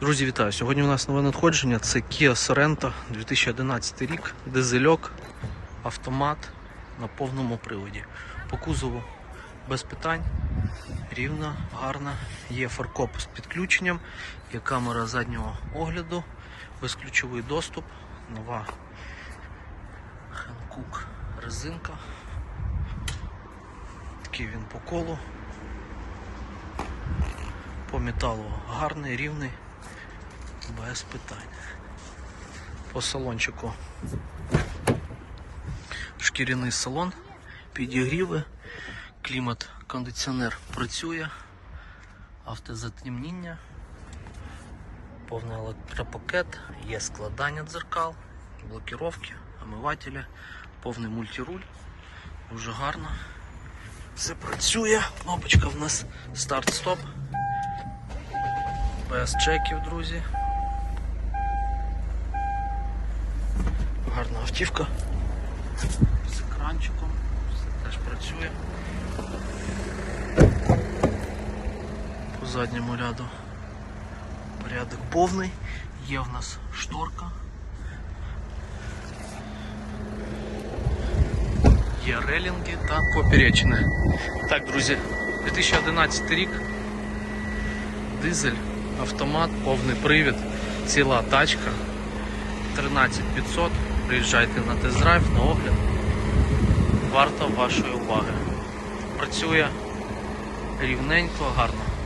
Друзі, вітаю! Сьогодні у нас нове надходження. Це Kia Sorento 2011 рік, дизельок, автомат на повному приводі. По кузову без питань, рівна, гарна. Є фаркоп з підключенням, є камера заднього огляду, безключовий доступ, нова Hankook резинка. Такий він по колу. По металу гарний, рівний, без питань. По салончику. Шкіряний салон, підігріви, клімат, кондиціонер працює, автозатемніння, повний електропакет, є складання дзеркал, блокіровки, омивателі, повний мультируль, дуже гарно. Все працює, кнопочка в нас старт-стоп. Без чеків, друзі. Гарна автівка. З екранчиком. Все теж працює. По задньому ряду порядок повний. Є в нас шторка. Є релінги та поперечини. Так, друзі, 2011 рік. Дизель, автомат, повний привід, ціла тачка. 13500. Приїжджайте на тест-драйв, на огляд. Варто вашої уваги. Працює рівненько, гарно.